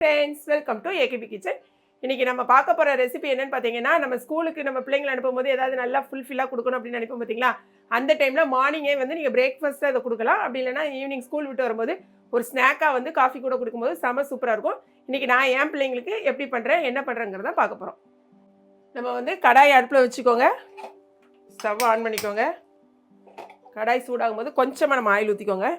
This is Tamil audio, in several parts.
Friends welcome to AKP kitchen இன்றைக்கி நம்ம பார்க்க போகிற ரெசிபி என்னென்னு பார்த்தீங்கன்னா நம்ம ஸ்கூலுக்கு நம்ம பிள்ளைங்களை அனுப்பும்போது ஏதாவது நல்லா ஃபுல்ஃபில்லாக கொடுக்கணும் அப்படின்னு நினைப்போம் பார்த்தீங்களா? அந்த டைமில் மார்னிங்கே வந்து நீங்கள் பிரேக்ஃபாஸ்ட்டு அதை கொடுக்கலாம். அப்படி இல்லைன்னா ஈவினிங் ஸ்கூல் விட்டு வரும்போது ஒரு ஸ்நாக்காக வந்து காஃபி கூட கொடுக்கும்போது செம சூப்பராக இருக்கும். இன்றைக்கி நான் என் பிள்ளைங்களுக்கு எப்படி பண்ணுறேன் என்ன பண்ணுறேங்கிறத பார்க்க போகிறோம் நம்ம வந்து கடாய் அடுப்பில் வச்சுக்கோங்க. ஸ்டவ் ஆன் பண்ணிக்கோங்க. கடாய் சூடாகும் போது கொஞ்சமாக நம்ம ஆயில் ஊற்றிக்கோங்க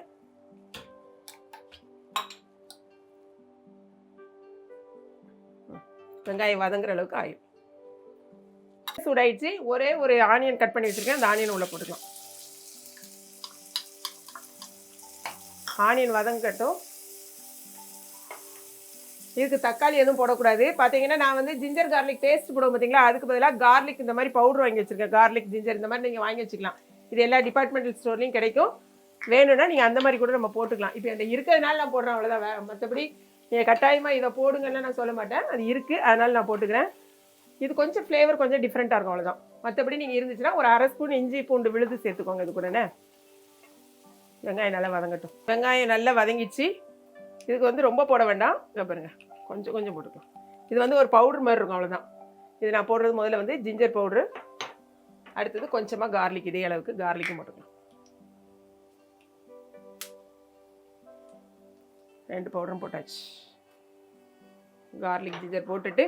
வெங்காயம் வதங்குற அளவுக்கு ஆயில் சூடாயிடுச்சு. ஒரே ஒரு ஆனியன் கட் பண்ணி வச்சுருக்கேன். அந்த ஆனியன் உள்ளே போட்டுக்கலாம். ஆனியன் வதங்கட்டும். இதுக்கு தக்காளி எதுவும் போடக்கூடாது. பார்த்தீங்கன்னா நான் வந்து ஜிஞ்சர் கார்லிக் பேஸ்ட் போடுவோம் பார்த்தீங்களா அதுக்கு பதிலாக கார்லிக் இந்த மாதிரி பவுடர் வாங்கி வச்சுருக்கேன். கார்லிக் ஜிஞ்சர் இந்த மாதிரி நீங்கள் வாங்கி வச்சுக்கலாம். இது எல்லா டிபார்ட்மெண்டல் ஸ்டோர்லையும் கிடைக்கும். வேணும்னா நீங்கள் அந்த மாதிரி கூட நம்ம போட்டுக்கலாம். இப்போ அந்த இருக்கிறதுனால நான் போடுறேன். அவ்வளோதான் மற்றபடி நீங்கள் கட்டாயமாக இதை போடுங்கன்னு நான் சொல்ல மாட்டேன். அது இருக்குது அதனால் நான் போட்டுக்கிறேன். இது கொஞ்சம் ஃப்ளேவர் கொஞ்சம் டிஃப்ரெண்ட்டாக இருக்கும் அவ்வளோதான் மற்றபடி நீங்கள் இருந்துச்சுன்னா ஒரு அரை ஸ்பூன் இஞ்சி பூண்டு விழுது சேர்த்துக்கோங்க இது கூடனே. வெங்காயம் நல்லா வதங்கட்டும். வெங்காயம் நல்லா வதங்கிச்சு. இதுக்கு வந்து ரொம்ப போட வேண்டாம். இங்கே பாருங்கள் கொஞ்சம் கொஞ்சம் போட்டுக்கலாம். இது வந்து ஒரு பவுடர் மாதிரி இருக்கும் அவ்வளோதான் இது நான் போடுறது முதல்ல வந்து ஜிஞ்சர் பவுட்ரு அடுத்தது கொஞ்சமாக கார்லிக் இதே அளவுக்கு கார்லிக்கும் போட்டுக்கலாம். ரெண்டு பவுடரும் போட்டாச்சு. கார்லிக் ஜிஞ்சர் போட்டுட்டு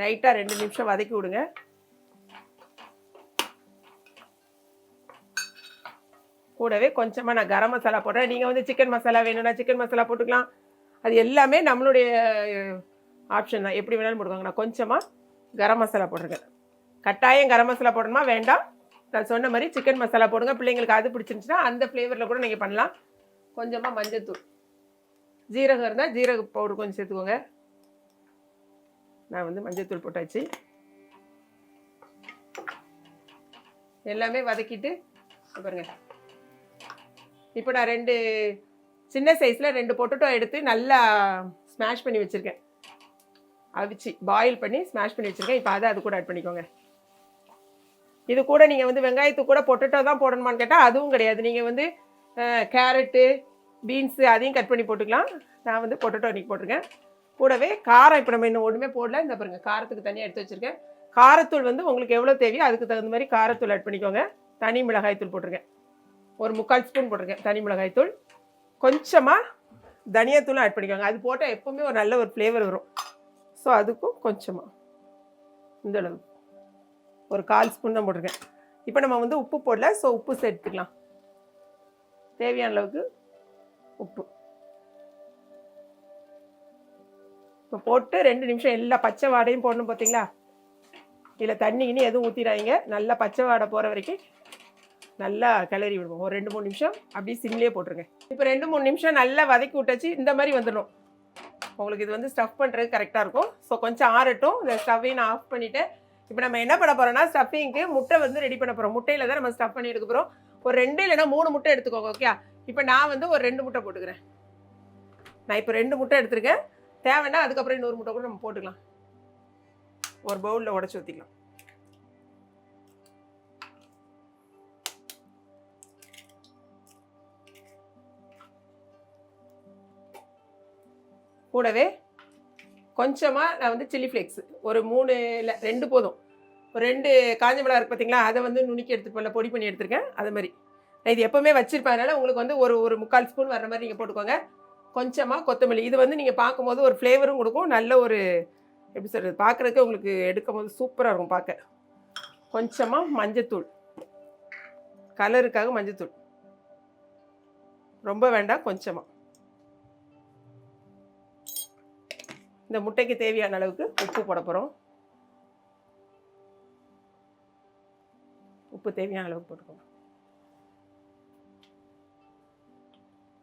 லைட்டாக ரெண்டு நிமிஷம் வதக்கி விடுங்க. கூடவே கொஞ்சமாக நான் கரம் மசாலா போடுறேன். நீங்கள் வந்து சிக்கன் மசாலா வேணும்னா சிக்கன் மசாலா போட்டுக்கலாம். அது எல்லாமே நம்மளுடைய ஆப்ஷன் தான். எப்படி வேணாலும் போட்டுக்கோங்க. நான் கொஞ்சமாக கரம் மசாலா போட்டிருக்கேன். கட்டாயம் கரம் மசாலா போடணுமா? வேண்டாம். நான் சொன்ன மாதிரி சிக்கன் மசாலா போடுங்க. பிள்ளைங்களுக்கு அது பிடிச்சிருந்துச்சுன்னா அந்த ஃப்ளேவரில் கூட நீங்கள் பண்ணலாம். கொஞ்சமாக மஞ்சத்தூள். ஜீரகம் இருந்தால் ஜீரக பவுடர் கொஞ்சம் சேர்த்துக்கோங்க. நான் வந்து மஞ்சத்தூள் போட்டாச்சு. எல்லாமே வதக்கிட்டு பாருங்க. இப்போ நான் ரெண்டு சின்ன சைஸில் ரெண்டு பொட்டட்டோ எடுத்து நல்லா ஸ்மாஷ் பண்ணி வச்சுருக்கேன். அவிச்சு பாயில் பண்ணி ஸ்மாஷ் பண்ணி வச்சுருக்கேன். இப்போ அதை அது கூட ஆட் பண்ணிக்கோங்க. இது கூட நீங்கள் வந்து வெங்காயத்து கூட பொட்டட்டோ தான் போடணுமான்னு கேட்டால் அதுவும் கிடையாது. நீங்கள் வந்து கேரட்டு பீன்ஸு அதையும் கட் பண்ணி போட்டுக்கலாம். நான் வந்து பொட்டட்டோ இன்னைக்கு போட்டிருக்கேன். கூடவே காரம் இப்போ நம்ம இன்னும் ஒன்றுமே போடல. இந்த பாருங்க காரத்துக்கு தனியாக எடுத்து வச்சுருக்கேன். காரத்தூள் வந்து உங்களுக்கு எவ்வளோ தேவையோ அதுக்கு தகுந்த மாதிரி காரத்தூள் ஆட் பண்ணிக்கோங்க. தனி மிளகாய் தூள் போட்டிருக்கேன். ஒரு முக்கால் ஸ்பூன் போட்டிருக்கேன் தனி மிளகாய் தூள். கொஞ்சமாக தனியாத்தூளும் ஆட் பண்ணிக்கோங்க. அது போட்டால் எப்போவுமே ஒரு நல்ல ஒரு ஃப்ளேவர் வரும். ஸோ அதுக்கும் கொஞ்சமாக இந்த அளவு. ஒரு கால் ஸ்பூன் தான் போட்டிருக்கேன். இப்போ நம்ம வந்து உப்பு போடல. ஸோ உப்பு சேர்த்துக்கலாம். தேவையான அளவுக்கு உப்பு. இப்போ போட்டு ரெண்டு நிமிஷம் எல்லா பச்சை வாடையும் போடணும் பார்த்தீங்களா இதில் தண்ணி இனி எதுவும் ஊற்றிடாதீங்க நல்லா பச்சை வாடை போகிற வரைக்கும் நல்லா கிளறி விடுவோம். ஒரு ரெண்டு மூணு நிமிஷம் அப்படியே சிம்லேயே போட்டுருங்க. இப்போ ரெண்டு மூணு நிமிஷம் நல்லா வதக்கி விட்டாச்சு. இந்த மாதிரி வந்துடும் உங்களுக்கு இது வந்து ஸ்டஃப் பண்ணுறது கரெக்டாக இருக்கும். ஸோ கொஞ்சம் ஆறட்டும். இந்த ஸ்டவ்வையும் நான் ஆஃப் பண்ணிவிட்டேன் இப்போ நம்ம என்ன பண்ண போகிறோம்னா ஸ்டஃபிங்க்கு முட்டை வந்து ரெடி பண்ண போகிறோம் முட்டையில் தான் நம்ம ஸ்டஃப் பண்ணி எடுக்க போகிறோம் ஒரு ரெண்டு இல்லைன்னா மூணு முட்டை எடுத்துக்கோங்க ஓகே இப்போ நான் வந்து ஒரு ரெண்டு முட்டை போட்டுக்கிறேன். நான் இப்போ ரெண்டு முட்டை எடுத்திருக்கேன். தேவைன்னா அதுக்கப்புறம் இன்னொரு முட்டை கூட நம்ம போட்டுக்கலாம். ஒரு பவுலில் உடச்சி ஊற்றிக்கலாம் கூடவே கொஞ்சமாக நான் வந்து சில்லி ஃப்ளேக்ஸ் ஒரு மூணு இல்லை ரெண்டு போதும். ஒரு ரெண்டு காஞ்ச மிளகா இருக்குது பார்த்தீங்களா அதை வந்து நுணுக்கி எடுத்து போல பொடி பண்ணி எடுத்திருக்கேன். அது மாதிரி. இது எப்போவுமே வச்சிருப்பேன். அதனால உங்களுக்கு வந்து ஒரு ஒரு முக்கால் ஸ்பூன் வர மாதிரி நீங்கள் போட்டுக்கோங்க. கொஞ்சமாக கொத்தமல்லி. இது வந்து நீங்கள் பார்க்கும்போது ஒரு ஃப்ளேவரும் கொடுக்கும். நல்ல ஒரு எப்படி சொல்கிறது பார்க்குறதுக்கு உங்களுக்கு எடுக்கும் போது சூப்பராக இருக்கும் பார்க்க. கொஞ்சமாக மஞ்சத்தூள். கலருக்காக மஞ்சத்தூள். ரொம்ப வேண்டாம் கொஞ்சமாக இந்த முட்டைக்கு தேவையான அளவுக்கு உப்பு போட போகிறோம் உப்பு தேவையான அளவுக்கு போட்டுக்கோங்க.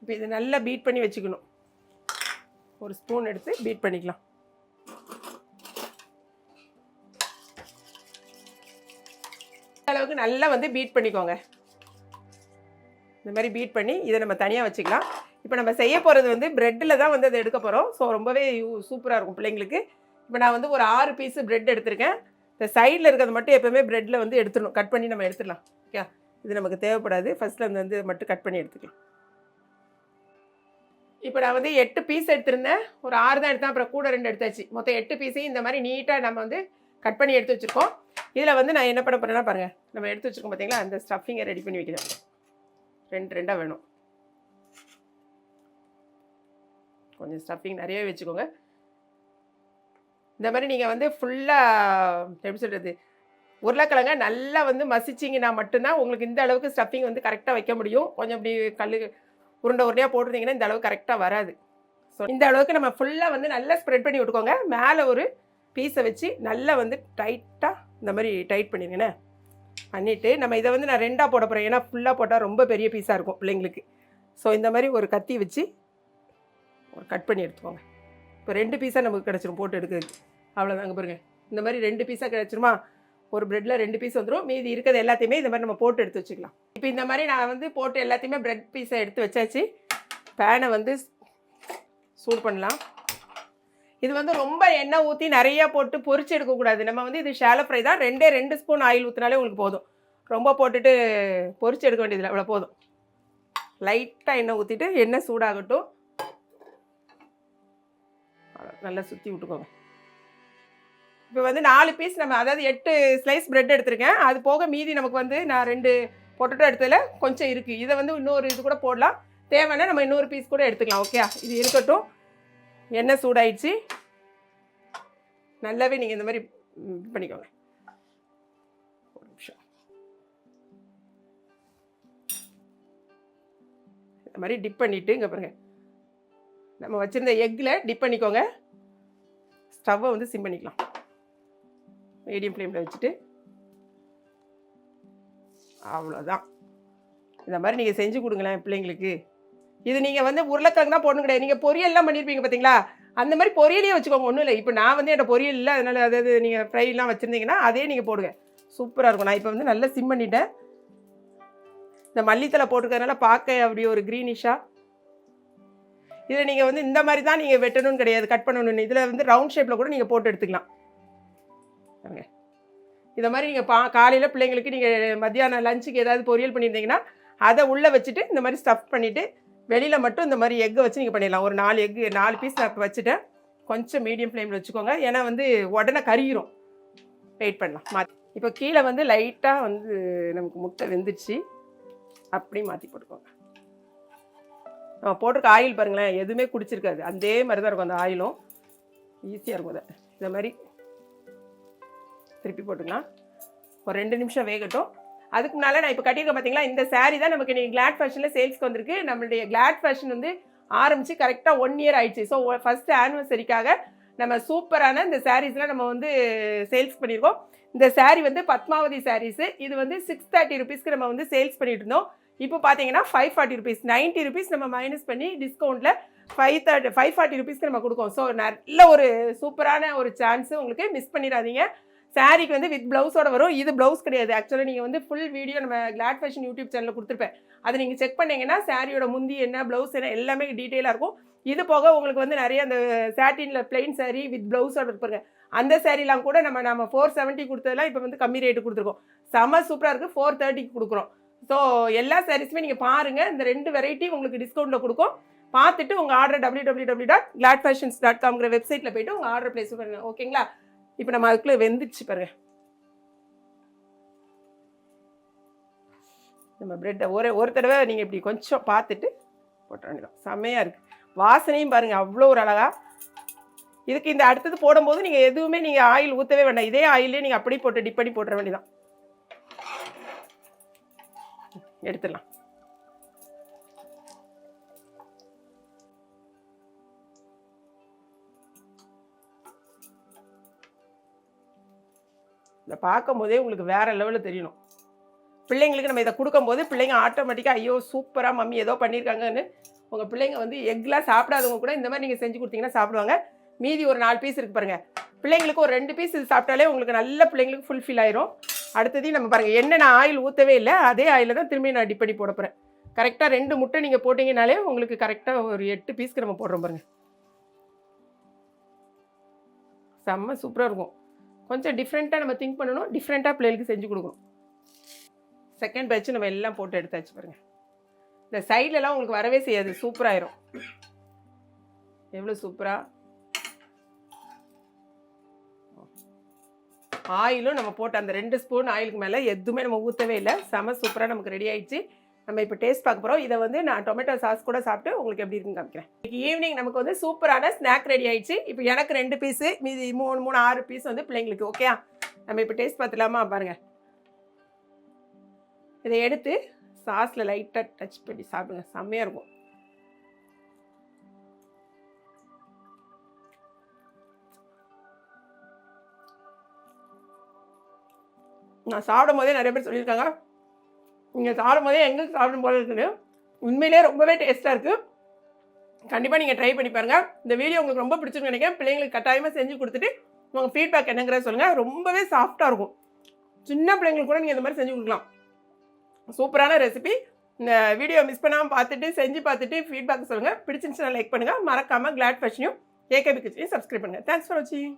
இப்போ இது நல்லா பீட் பண்ணி வச்சுக்கணும். ஒரு ஸ்பூன் எடுத்து பீட் பண்ணிக்கலாம். அளவுக்கு நல்லா வந்து பீட் பண்ணிக்கோங்க. இந்த மாதிரி பீட் பண்ணி இதை நம்ம தனியாக வச்சுக்கலாம். இப்போ நம்ம செய்ய போகிறது வந்து ப்ரெட்டில் தான் வந்து அதை எடுக்க போகிறோம் ஸோ ரொம்பவே சூப்பராக இருக்கும் பிள்ளைங்களுக்கு. இப்போ நான் வந்து ஒரு ஆறு பீஸு ப்ரெட் எடுத்திருக்கேன். இந்த சைடில் இருக்கிறது மட்டும் எப்போவுமே ப்ரெட்டில் வந்து எடுத்துடணும். கட் பண்ணி நம்ம எடுத்துடலாம். ஓகே இது நமக்கு தேவைப்படாது. ஃபஸ்ட்டில் அந்த வந்து மட்டும் கட் பண்ணி எடுத்துக்கலாம். இப்போ நான் வந்து எட்டு பீஸ் எடுத்திருந்தேன். ஒரு ஆறு தான் எடுத்தேன். அப்புறம் கூட ரெண்டு எடுத்தாச்சு. மொத்தம் எட்டு பீஸையும் இந்த மாதிரி நீட்டாக நம்ம வந்து கட் பண்ணி எடுத்து வச்சுருக்கோம். இதில் வந்து நான் என்ன பண்ண போகிறேன்னா பாருங்கள் நம்ம எடுத்து வச்சுருக்கோம் பார்த்தீங்களா அந்த ஸ்டஃபிங்கை ரெடி பண்ணி வைக்கிறேன். ரெண்டு ரெண்டாக வேணும். கொஞ்சம் ஸ்டஃபிங் நிறையவே வச்சுக்கோங்க. இந்த மாதிரி நீங்கள் வந்து ஃபுல்லாக எப்படி சொல்கிறது உருளைக்கிழங்க நல்லா வந்து மசிச்சிங்கன்னா மட்டும்தான் உங்களுக்கு இந்த அளவுக்கு ஸ்டஃபிங் வந்து கரெக்டாக வைக்க முடியும். கொஞ்சம் இப்படி கல் உருண்டை உருண்டையாக போட்டிருந்தீங்கன்னா இந்த அளவுக்கு கரெக்டாக வராது. ஸோ இந்த அளவுக்கு நம்ம ஃபுல்லாக வந்து நல்லா ஸ்ப்ரெட் பண்ணி விட்டுக்கோங்க. மேலே ஒரு பீஸை வச்சு நல்லா வந்து டைட்டாக இந்த மாதிரி டைட் பண்ணிடுங்கண்ணே பண்ணிவிட்டு நம்ம இதை வந்து நான் ரெண்டாக போட போகிறேன் ஏன்னா ஃபுல்லாக போட்டால் ரொம்ப பெரிய பீஸாக இருக்கும் பிள்ளைங்களுக்கு. ஸோ இந்த மாதிரி ஒரு கத்தி வச்சு ஒரு கட் பண்ணி எடுத்துக்கோங்க. இப்போ ரெண்டு பீஸாக நமக்கு கிடச்சிரும் போட்டு எடுக்கிறதுக்கு. அவ்வளோதாங்க பாருங்க. இந்த மாதிரி ரெண்டு பீஸாக கிடச்சிருமா? ஒரு ப்ரெட்டில் ரெண்டு பீஸ் வந்துடும் மீதி இருக்கிறது எல்லாத்தையுமே இந்த மாதிரி நம்ம போட்டு எடுத்து வச்சுக்கலாம். இப்போ இந்த மாதிரி நான் வந்து போட்டு எல்லாத்தையுமே ப்ரெட் பீஸை எடுத்து வச்சாச்சு. பேனை வந்து சூடு பண்ணலாம். இது வந்து ரொம்ப எண்ணெய் ஊற்றி நிறையா போட்டு பொறிச்சு எடுக்கக்கூடாது. நம்ம வந்து இது ஷாலோ ஃப்ரை தான். ரெண்டே ரெண்டு ஸ்பூன் ஆயில் ஊற்றினாலே உங்களுக்கு போதும். ரொம்ப போட்டுட்டு பொறிச்சு எடுக்க வேண்டியதில்லை. அவ்வளோ போதும். லைட்டாக எண்ணெய் ஊற்றிட்டு எண்ணெய் சூடாகட்டும். நல்லா சுற்றி விட்டுக்கோங்க. இப்போ வந்து நாலு பீஸ் நம்ம அதாவது எட்டு ஸ்லைஸ் ப்ரெட் எடுத்திருக்கேன். அது போக மீதி நமக்கு வந்து நான் ரெண்டு பொட்டேட்டோ எடுத்ததில் கொஞ்சம் இருக்குது இதை வந்து இன்னொரு இது கூட போடலாம். தேவைன்னா நம்ம இன்னொரு பீஸ் கூட எடுத்துக்கலாம் ஓகே இது இருக்கட்டும். எண்ணெய் சூடாயிடுச்சு. நல்லாவே நீங்கள் இந்த மாதிரி இது பண்ணிக்கோங்க. ஒரு நிமிஷம். இந்த மாதிரி டிப் பண்ணிவிட்டு இங்கே பாருங்கள் நம்ம வச்சுருந்த எக்கில் டிப் பண்ணிக்கோங்க. ஸ்டவ்வை வந்து சிம் பண்ணிக்கலாம். மீடியம் ஃப்ளேமில் வச்சுட்டு. அவ்வளோதான் இந்த மாதிரி நீங்கள் செஞ்சு கொடுங்களேன் பிள்ளைங்களுக்கு. இது நீங்கள் வந்து உருளைக்கிழங்கு தான் போடணும் கிடையாது. நீங்கள் பொரியல்லாம் பண்ணியிருப்பீங்க பார்த்தீங்களா அந்த மாதிரி பொரியலையே வச்சுக்கோங்க. ஒன்றும் இல்லை. இப்போ நான் வந்து என்னோட பொரியல் இல்லை. அதனால் அதாவது நீங்கள் ஃப்ரைலாம் வச்சுருந்தீங்கன்னா அதே நீங்கள் போடுங்க. சூப்பராக இருக்கும். நான் இப்போ வந்து நல்லா சிம் பண்ணிட்டேன். இந்த மல்லித்தலை போட்டிருக்கறதுனால பார்க்க அப்படி ஒரு க்ரீனிஷாக இதில் நீங்கள் வந்து இந்த மாதிரி தான் நீங்கள் வெட்டணும்னு கிடையாது. கட் பண்ணணும்னு. இதில் வந்து ரவுண்ட் ஷேப்பில் கூட நீங்கள் போட்டு எடுத்துக்கலாம். பாருங்கள் இதை மாதிரி நீங்கள் பா காலையில் பிள்ளைங்களுக்கு நீங்கள் மத்தியானம் லஞ்சுக்கு ஏதாவது பொரியல் பண்ணியிருந்தீங்கன்னா அதை உள்ளே வச்சுட்டு இந்த மாதிரி ஸ்டஃப் பண்ணிவிட்டு வெளியில் மட்டும் இந்த மாதிரி எக்கை வச்சு நீங்கள் பண்ணிடலாம். ஒரு நாலு எக்கு நாலு பீஸ் நான் வச்சுட்டேன் கொஞ்சம் மீடியம் ஃப்ளேமில் வச்சுக்கோங்க. ஏன்னா வந்து உடனே கருகிரும். வெயிட் பண்ணலாம். மாற்றி இப்போ கீழே வந்து லைட்டாக வந்து நமக்கு முட்டை வெந்துச்சு அப்படி மாற்றி போட்டுக்கோங்க. நம்ம போட்டிருக்க ஆயில் பாருங்களேன் எதுவுமே குடிச்சிருக்காது. அதே மாதிரி தான் இருக்கும் அந்த ஆயிலும். ஈஸியாக இருக்கும் அதை. இந்த மாதிரி திருப்பி போட்டுக்கலாம். ஒரு ரெண்டு நிமிஷம் வேகட்டும். அதுக்கு முன்னால் நான் இப்போ கட்டியிருக்கேன் பார்த்தீங்களா இந்த சாரீ தான் நமக்கு நீங்கள் கிளாட் ஃபேஷனில் சேல்ஸ்க்கு வந்திருக்கு. நம்மளுடைய கிளாட் ஃபேஷன் வந்து ஆரம்பித்து கரெக்டாக ஒன் இயர் ஆயிடுச்சு. ஸோ ஃபஸ்ட் ஆனிவர்சரிக்காக நம்ம சூப்பரான இந்த சாரீஸ்லாம் நம்ம வந்து சேல்ஸ் பண்ணியிருக்கோம். இந்த சாரீ வந்து பத்மாவதி சாரீஸு இது வந்து சிக்ஸ் தேர்ட்டி ருபீஸ்க்கு நம்ம வந்து சேல்ஸ் பண்ணிட்டு இருந்தோம். இப்போ பார்த்தீங்கன்னா five forty rupees ninety rupees நம்ம மைனஸ் பண்ணி டிஸ்கவுண்ட்டில் ஃபைவ் தேர்ட்டி ஃபைவ் ஃபார்ட்டி ருபீஸ்க்கு நம்ம கொடுக்கோம். ஸோ நல்ல ஒரு சூப்பரான ஒரு சான்ஸு உங்களுக்கு மிஸ் பண்ணிடாதீங்க. சாரீக்கு வந்து வித் ப்ளவுஸோட வரும். இது ப்ளவுஸ் கிடையாது. ஆக்சுவலாக நீங்கள் வந்து ஃபுல் வீடியோ நம்ம கிளாட் ஃபேஷன் யூடியூப் சேனலில் கொடுத்துருப்பேன். அதை நீங்கள் செக் பண்ணீங்கன்னா சாரியோட முந்தி என்ன ப்ளவுஸ் என்ன எல்லாமே டீட்டெயிலாக இருக்கும். இது போக உங்களுக்கு வந்து நிறைய அந்த சாட்டினில் பிளெயின் saree வித் ப்ளவுஸோட இருப்பாங்க அந்த சாரீலாம் கூட நம்ம நம்ம ஃபோர் செவன்ட்டி கொடுத்ததெல்லாம் இப்போ வந்து கம்மி ரேட்டு கொடுத்துருக்கோம். செம சூப்பராக இருக்குது ஃபோர் தேர்ட்டிக்கு கொடுக்குறோம். ஸோ எல்லா சாரீஸுமே நீங்கள் பாருங்கள் இந்த ரெண்டு வெரைட்டி உங்களுக்கு டிஸ்கவுண்ட்டில் கொடுக்கும். பார்த்துட்டு உங்கள் order W W W dot Glad fashions dot காம்ங்கிற வெப்சைட்டில் போயிட்டு உங்கள் ஆர்டர் ப்ளேஸ் பண்ணுங்கள் ஓகேங்களா இப்போ நம்ம அதுக்குள்ளே வெந்துச்சு பாருங்க. நம்ம பிரெட்டை ஒரு ஒரு தடவை நீங்கள் இப்படி கொஞ்சம் பார்த்துட்டு போட்ட வேண்டியதான் செம்மையாக இருக்குது வாசனையும் பாருங்கள் அவ்வளோ ஒரு அழகா. இதுக்கு இந்த அடுத்தது போடும்போது நீங்கள் எதுவுமே நீங்கள் ஆயில் ஊற்றவே வேண்டாம். இதே ஆயிலே நீங்கள் அப்படியே போட்டு டிப் பண்ணி போட்டுற வேண்டியதான் எடுத்துடலாம். இதை பார்க்கும்போதே உங்களுக்கு வேறு லெவலில் தெரியணும். பிள்ளைங்களுக்கு நம்ம இதை கொடுக்கும்போது பிள்ளைங்க ஆட்டோமேட்டிக்காக ஐயோ சூப்பராக மம்மி ஏதோ பண்ணியிருக்காங்கன்னு உங்கள் பிள்ளைங்க வந்து எக்லாம் சாப்பிடாதவங்க கூட இந்த மாதிரி நீங்கள் செஞ்சு கொடுத்தீங்கன்னா சாப்பிடுவாங்க. மீதி ஒரு நாலு பீஸ் இருக்கு பாருங்கள் பிள்ளைங்களுக்கு ஒரு ரெண்டு பீஸ் இது சாப்பிட்டாலே உங்களுக்கு நல்ல பிள்ளைங்களுக்கு ஃபுல்ஃபில் ஆயிரும். அடுத்ததையும் நம்ம பாருங்கள் என்ன நான் ஆயில் ஊற்றவே இல்லை அதே ஆயிலில் தான் திரும்பி நான் டிப் பண்ணி போட போகிறேன் கரெக்டாக ரெண்டு முட்டை நீங்கள் போட்டிங்கனாலே உங்களுக்கு கரெக்டாக ஒரு எட்டு பீஸ்க்கு நம்ம போடுறோம் பாருங்கள் செம்ம சூப்பராக இருக்கும். கொஞ்சம் டிஃப்ரெண்ட்டாக நம்ம திங்க் பண்ணணும் டிஃப்ரெண்ட்டாக பிள்ளைகளுக்கு செஞ்சு கொடுக்கணும். செகண்ட் பேட்ச் நம்ம எல்லாம் போட்டு எடுத்தாச்சு பாருங்க. இந்த சைட்லலாம் உங்களுக்கு வரவே செய்யாது சூப்பராயிரும் எவ்வளோ சூப்பராக ஆயிலும் நம்ம போட்ட அந்த ரெண்டு ஸ்பூன் ஆயிலுக்கு மேலே எதுவுமே நம்ம ஊற்றவே இல்லை. செம சூப்பராக நமக்கு ரெடி ஆயிடுச்சு. நம்ம இப்போ டேஸ்ட் பார்க்க போகிறோம் இதை வந்து நான் டொமேட்டோ சாஸ் கூட சாப்பிட்டு உங்களுக்கு எப்படி இருக்குன்னு காமிக்கிறேன். இன்றைக்கி ஈவினிங் நமக்கு வந்து சூப்பரான ஸ்நாக் ரெடி ஆயிடுச்சு. இப்போ எனக்கு ரெண்டு பீஸு மீதி மூணு மூணு ஆறு பீஸ் வந்து பிள்ளைங்களுக்கு ஓகே நம்ம இப்போ டேஸ்ட் பார்த்துலாமா பாருங்கள் இதை எடுத்து சாஸில் லைட்டாக டச் பண்ணி சாப்பிடுங்க. செம்மையாக இருக்கும். நான் சாப்பிடும் போதே நிறைய பேர் சொல்லியிருக்காங்க. நீங்கள் சாப்பிடும் போதே எங்களுக்கு சாப்பிடும் போல இருக்குது. உண்மையிலே ரொம்பவே டேஸ்ட்டாக இருக்குது கண்டிப்பாக நீங்கள் ட்ரை பண்ணி பாருங்கள் இந்த வீடியோ உங்களுக்கு ரொம்ப பிடிச்சிருக்கு நினைக்கிறேன். பிள்ளைங்களுக்கு கட்டாயமாக செஞ்சு கொடுத்துட்டு உங்கள் ஃபீட்பேக் என்னங்கிறத சொல்லுங்கள் ரொம்பவே சாஃப்டாக இருக்கும். சின்ன பிள்ளைங்களுக்கு கூட நீங்கள் இந்த மாதிரி செஞ்சு கொடுக்கலாம். சூப்பரான ரெசிபி இந்த வீடியோ மிஸ் பண்ணாமல் பார்த்துட்டு செஞ்சு பார்த்துட்டு ஃபீட்பேக் சொல்லுங்கள் பிடிச்சிருந்துச்சுன்னா லைக் பண்ணுங்கள் மறக்காமல் கிளாட் ஃபேஷனையும் ஏகேபி கிச்சனையும் சப்ஸ்கிரைப் பண்ணுங்கள் தேங்க்ஸ் ஃபார் வாட்சிங்